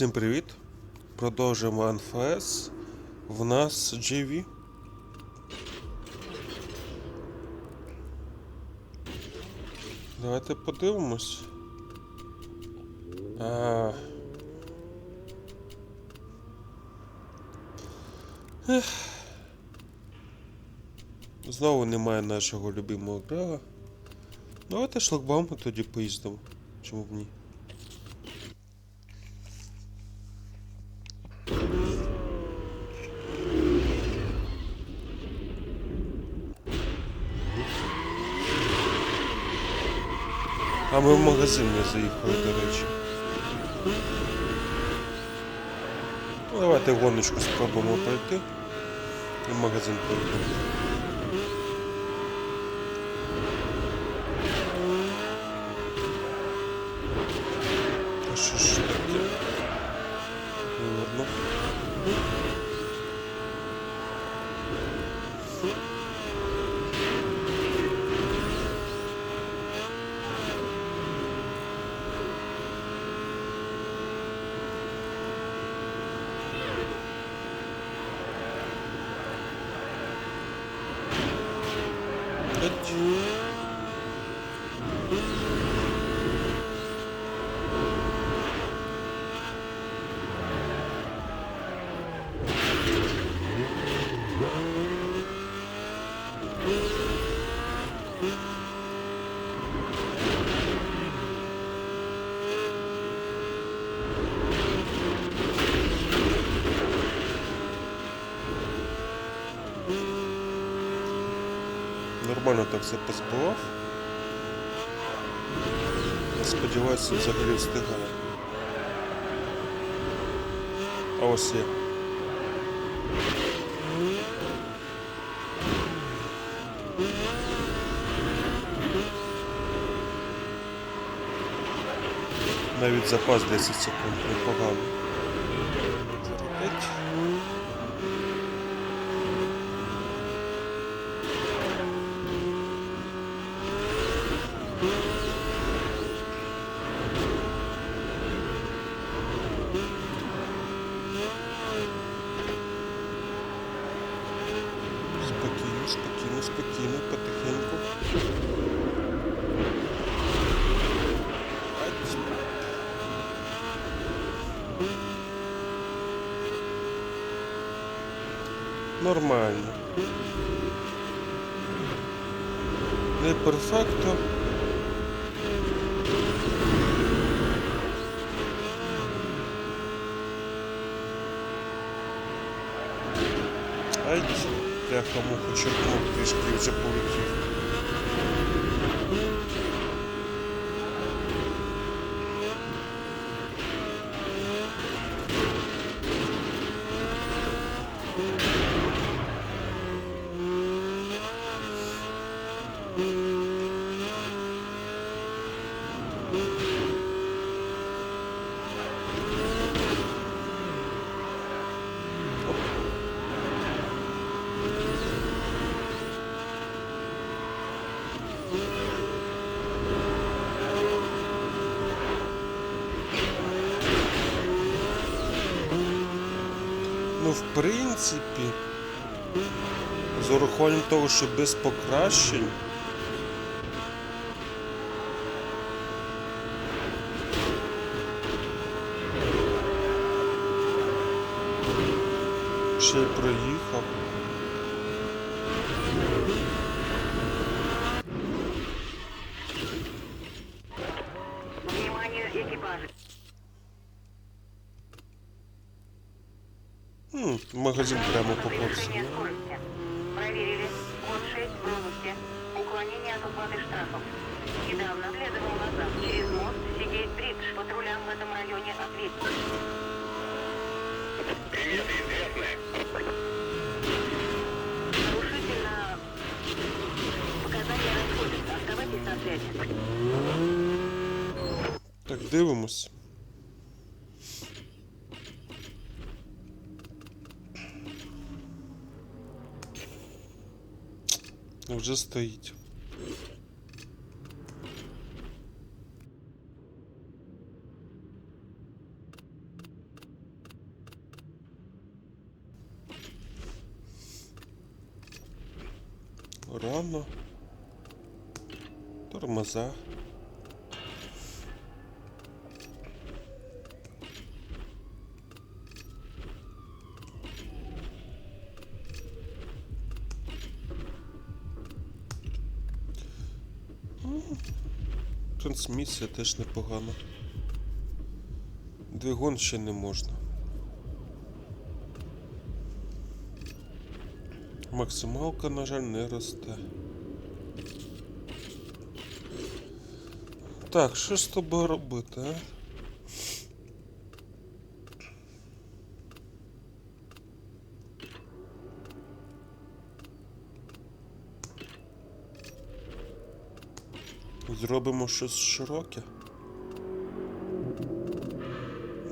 Всім привіт! Продовжуємо НФС. В нас GV. Давайте подивимось. А... Знову немає нашого любимого грала. Давайте шлагбауму тоді поїздимо. Чому б ні? А ми в магазин не заїхали, до речі. Ну, давайте гоночку спробуємо пройти. І в магазин поїдемо. А що ж таке? Ладно. Еть. Так все позбивав. Сподіваюся, взагалі встигає. А ось є. Навіть запас 10 секунд непогано. Еть. Спокійно, спокійно, спокійно, потихеньку. Нормально. Не перфекто. Муха, чертов трішки вже полетів. Ну, в принципі, з урахуванням того, що без покращень. Ще й проїхав. М, магазин прямо по курсу. Превышение скорости. Проверили. Код 6 в пропуске. Уклонение от уплаты штрафов. Недавно следовал назад через мост сидеть бридж. Патрулям в этом районе ответить. Привет, известная. Нарушитель на... Показания расходятся. Оставайтесь на связи. Так, дивимось. Ну, уже стоит. Рано. Тормоза. Трансмісія теж непогана. Двигун ще не можна. Максималка, на жаль, не росте. Так, що з тобою робити, а? Зробимо щось широке.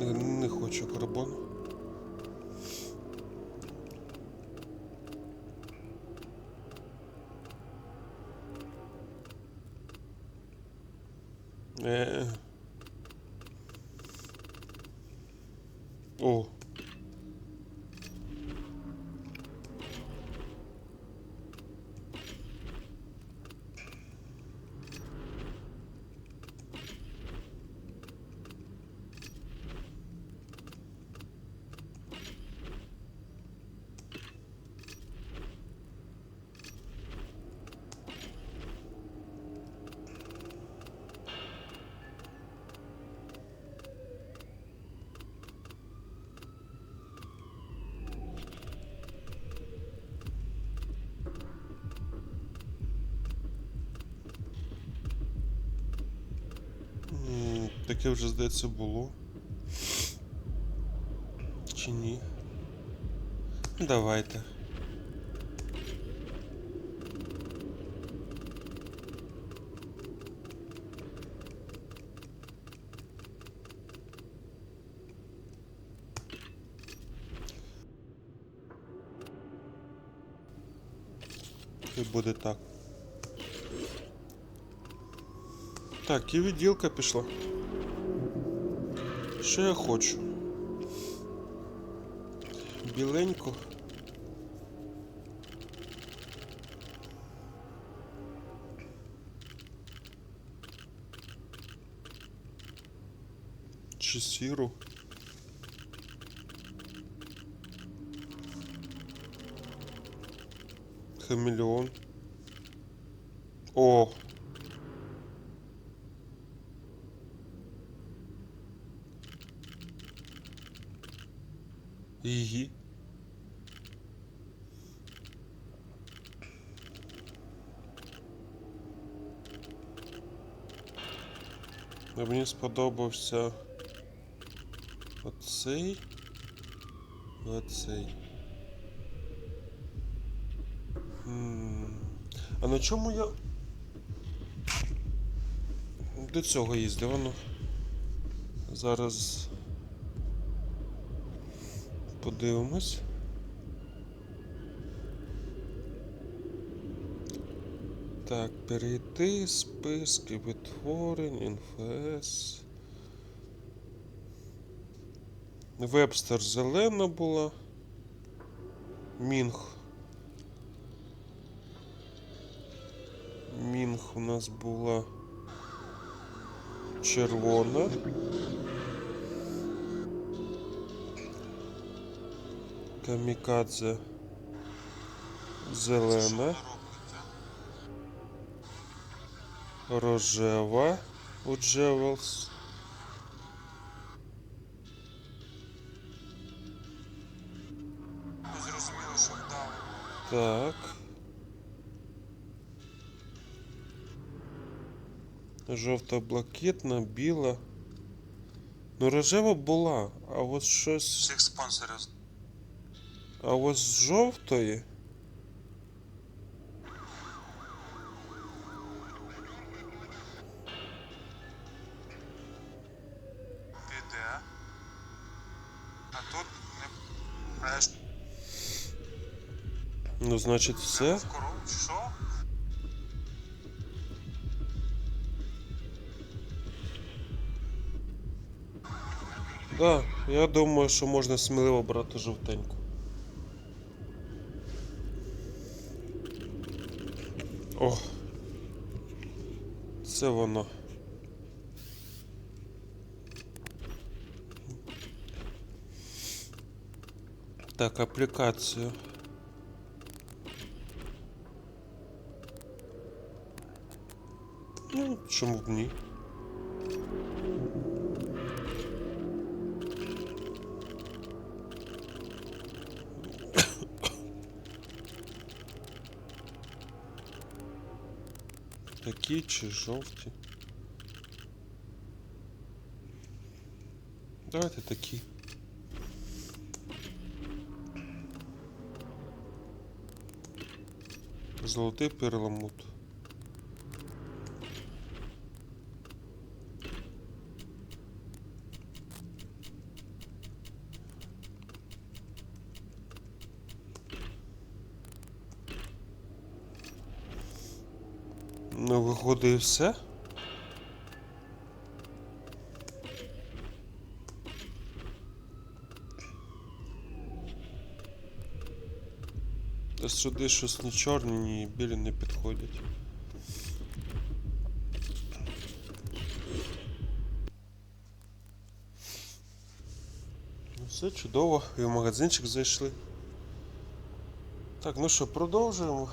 Не, хочу карбону. Е. О. М, Таке вже, здається, було. Чи ні? Давайте. І буде так. Так, і відділка пішла. Що я хочу? Біленько. Чи сіру? Хамелеон. О! Її. Мені сподобався оцей. Оцей. А на чому я до цього їздив? Ану. Зараз подивимось. Так, перейти, списки, відтворень, інфес. Вебстер зелена була. Мінг. Мінг у нас була червона. Камікадзе зелена. Рожева у Джевелс. Так. Жовто-блакитна, біла. Ну, рожева була, а от щось. Всіх спонсорів. А ось з жовтої. А тут не Ну, значить, все. кору. Да, я думаю, що можна сміливо брати жовтеньку. О. Це воно. Так, аплікацію. Ну, чому б ні? Такі чи жовті? Давайте такі. Золотий перламут. Ну, виходить і все. Та сюди щось ні чорні, ні білі не підходять. Ну, все чудово, і в магазинчик зайшли. Так, ну що, продовжуємо.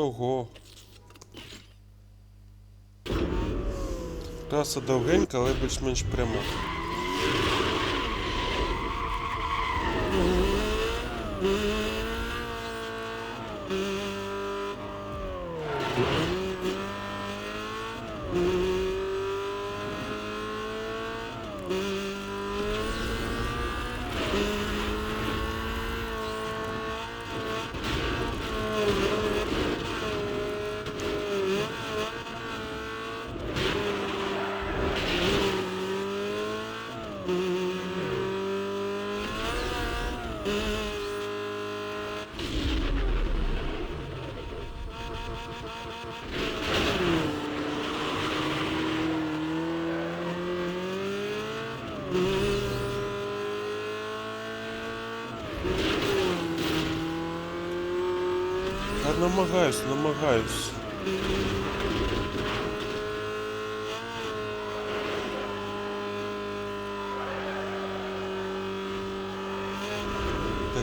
Ого. Траса довгенька, але більш-менш пряма. Я намагаюсь, намагаюсь.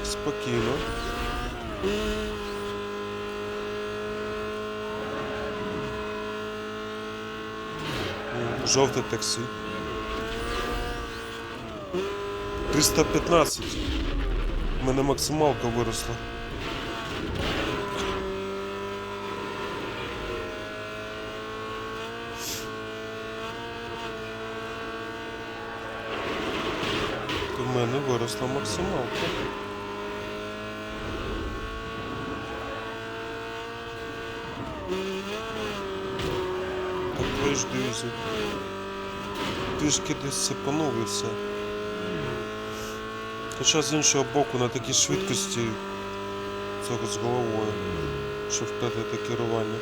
Спокійно. Жовте таксі. 315. У мене максималка виросла. У мене виросла максималка. Ж дивіться. Трішки десь сипанув і все. Хоча з іншого боку на такій швидкості цього з головою, що втратити керування.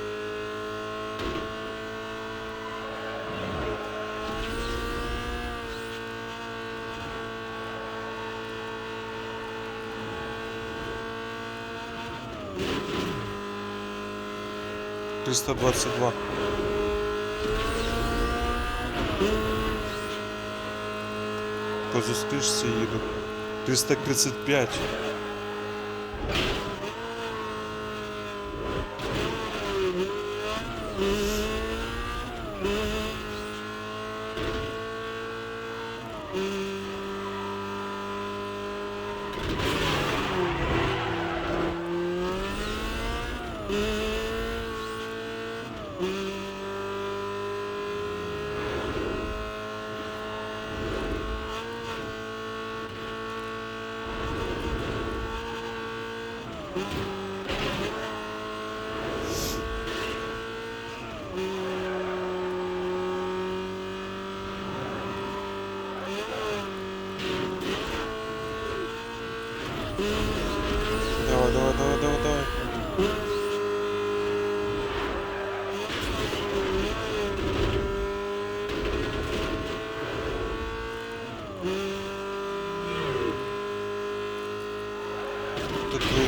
Триста двадцять два. По зустрічці їду. 335. Давай,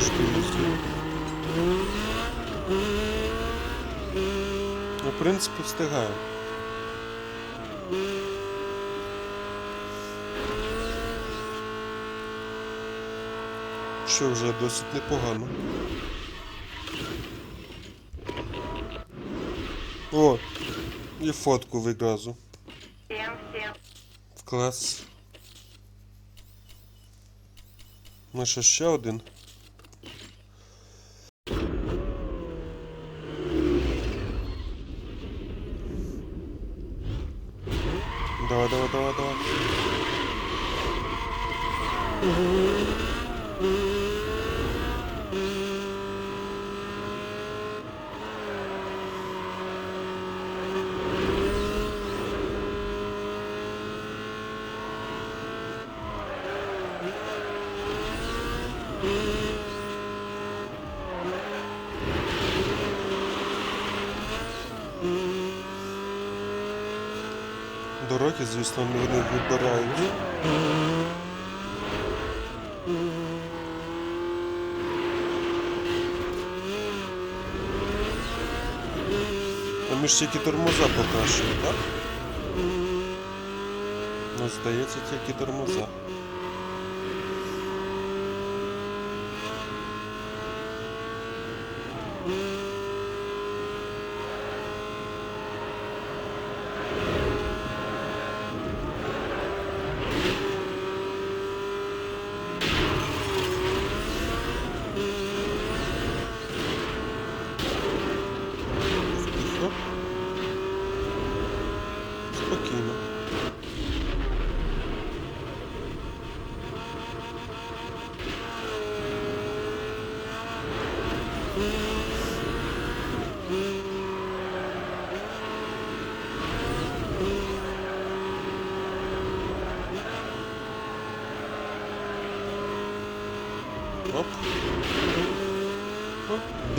дивізію. Ну, в принципі, встигаю. Що вже досить непогано. О, і фотку відразу. Всем. Клас. Ну що, ще один? Звісно, не вибирають. А ми ж тільки тормоза покращили, так? Ну, здається, тільки тормоза.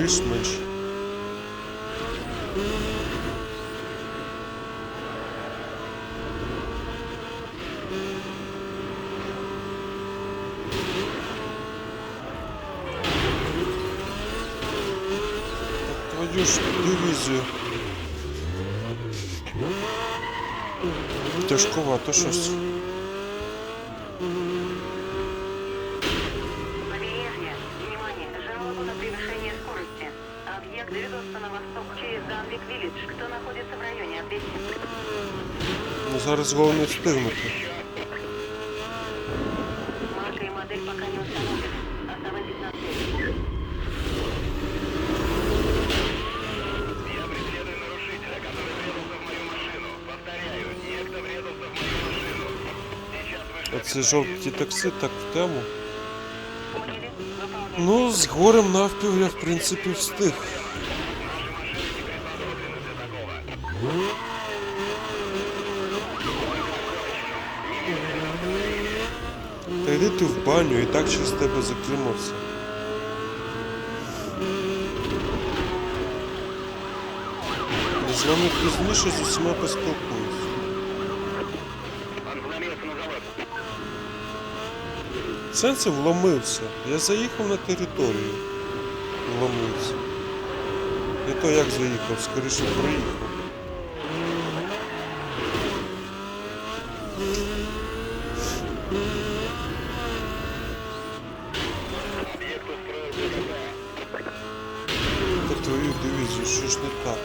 Більш-менш. Твою ж дивізію. Тяжковато щось. Машину. Сейчас вышло Оце жовті такси так в тему. Ну, з горем навпіл я в принципі встиг. Та йди ти в баню і так через тебе закримався. Я з вами пізніше з усіма поспілкуюсь. Сенце вломився. Я заїхав на територію. Вломився. Не то як заїхав, скоріше проїхав. Объект устроил ДТП. Та твою дивізію, що ж не так?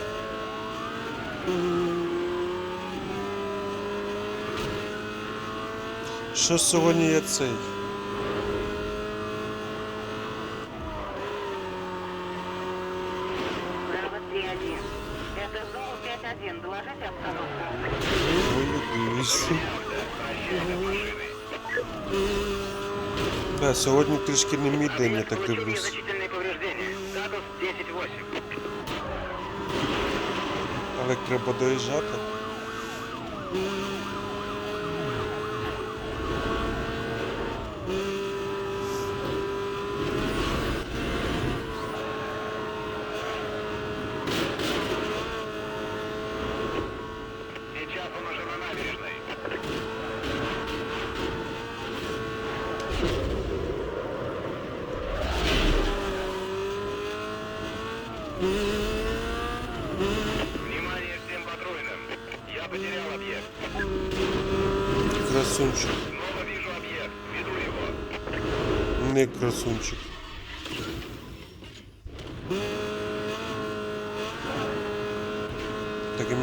Що сьогодні є цей? Браво 3-1. Это Золу 5-1. Доложите обстановку. Твою дивізію. Да, сьогодні трішки не мій день, я так дивлюсь. незначительные повреждения. Статус 10-8. Але треба доїжджати.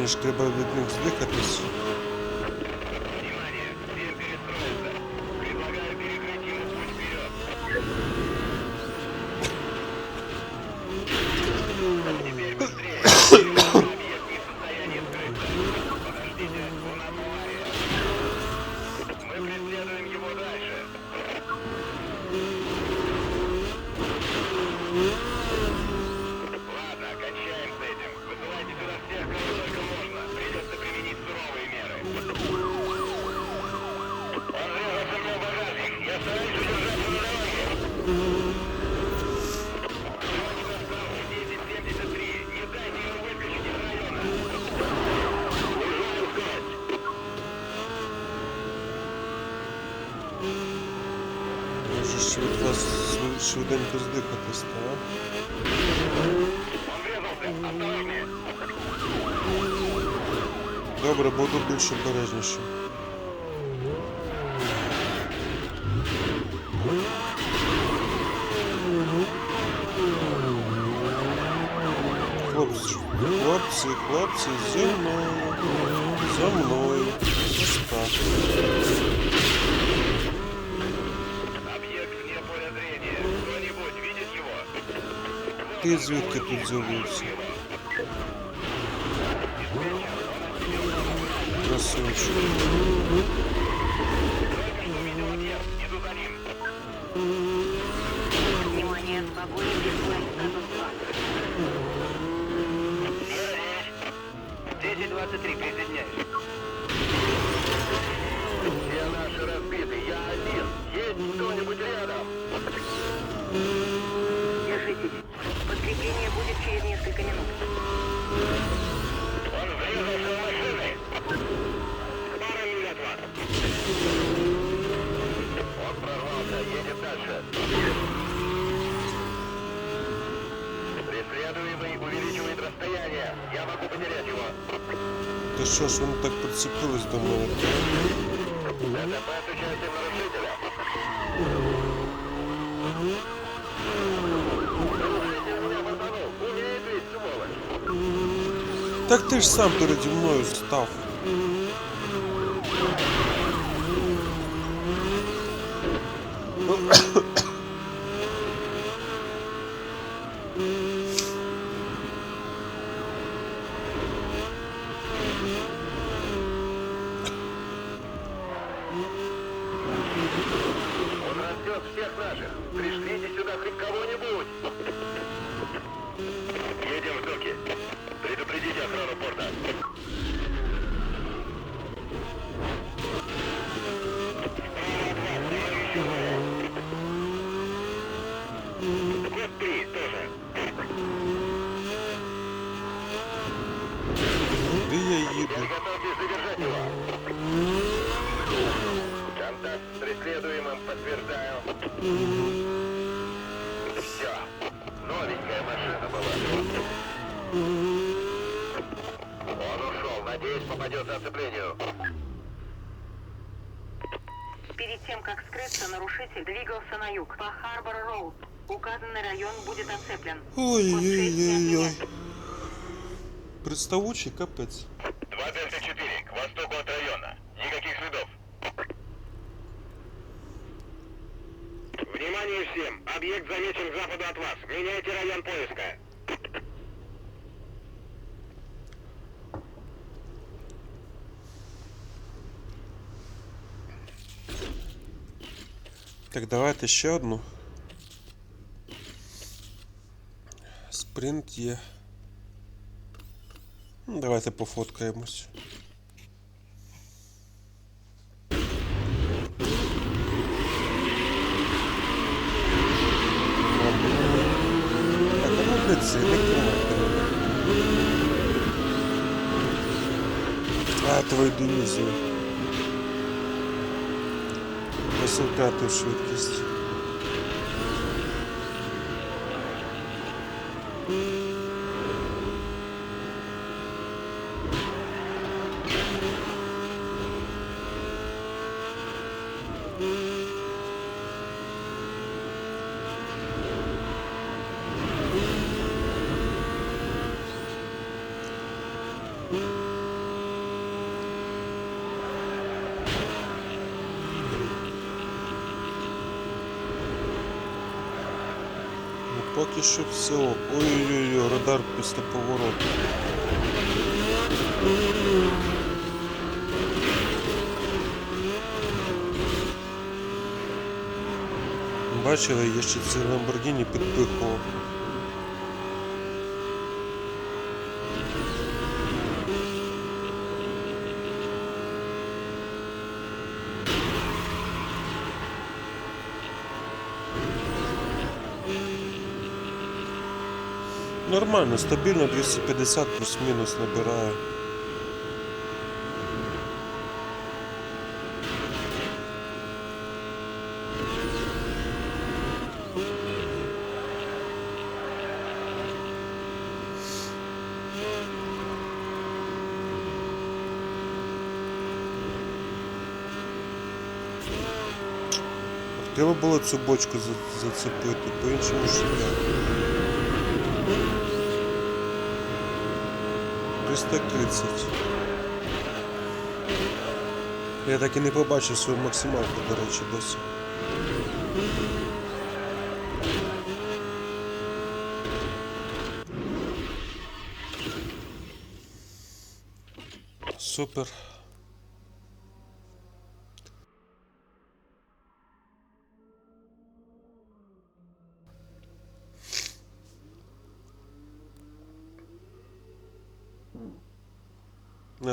Ж треба від них здихатись. Може швидко, швид- швиденько здихатись, так? Добре, буду більш обережніше. Хлопці, хлопці, хлопці, зі мною, за мною. Так. ти звідки тут з'явився? Красавчик. Внимание, Та що ж вони так прицепились до мене? ДТП с участием нарушителя. Нарушитель меня фартанул. Умеет ведь, сволочь. Так ти ж сам переді мною став. Надеюсь, попадет зацеплению. Перед тем, как скрыться, нарушитель двигался на юг, по Харбор-Роуд. Указанный район будет оцеплен. Ой-ой-ой-ой. Приставучий капець. 254, к востоку от района. Никаких следов. Внимание всем! Объект замечен к западу от вас. Меняйте район поиска. Так, давайте ще одну. Спринт є. Ну, Давайте пофоткаємось. А твою дивізію. Високати швидкість. Все. Ой-ой-ой, радар після повороту. Бачили, я ще цей Ламборгіні підпихував. Нормально, стабільно 250 плюс-мінус набираю. Треба було цю бочку зацепити, по-іншому ж ніяк. 330. Я так і не побачив свою максималку, до речі, досі. Супер.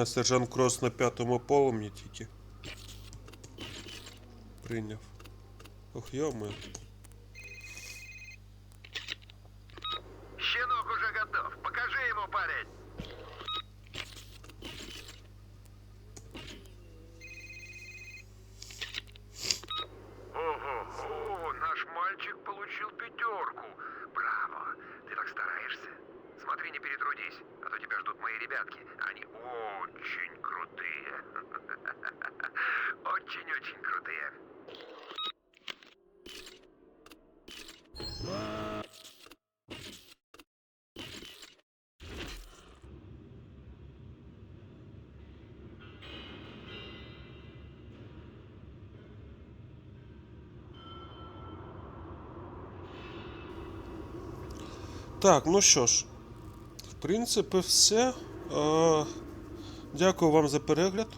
А, сержант Крос на п'ятому полум'ї тільки. Прийняв. Ох, йоми. Ребятки. Они очень крутые. Очень-очень крутые. Так, ну що ж, в принципі, все. Е, дякую вам за перегляд.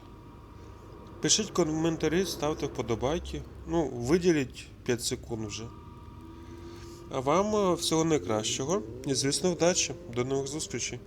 Пишіть коментарі, ставте вподобайки. Ну, виділіть 5 секунд вже. А вам е, всього найкращого і, звісно, вдачі. До нових зустрічей.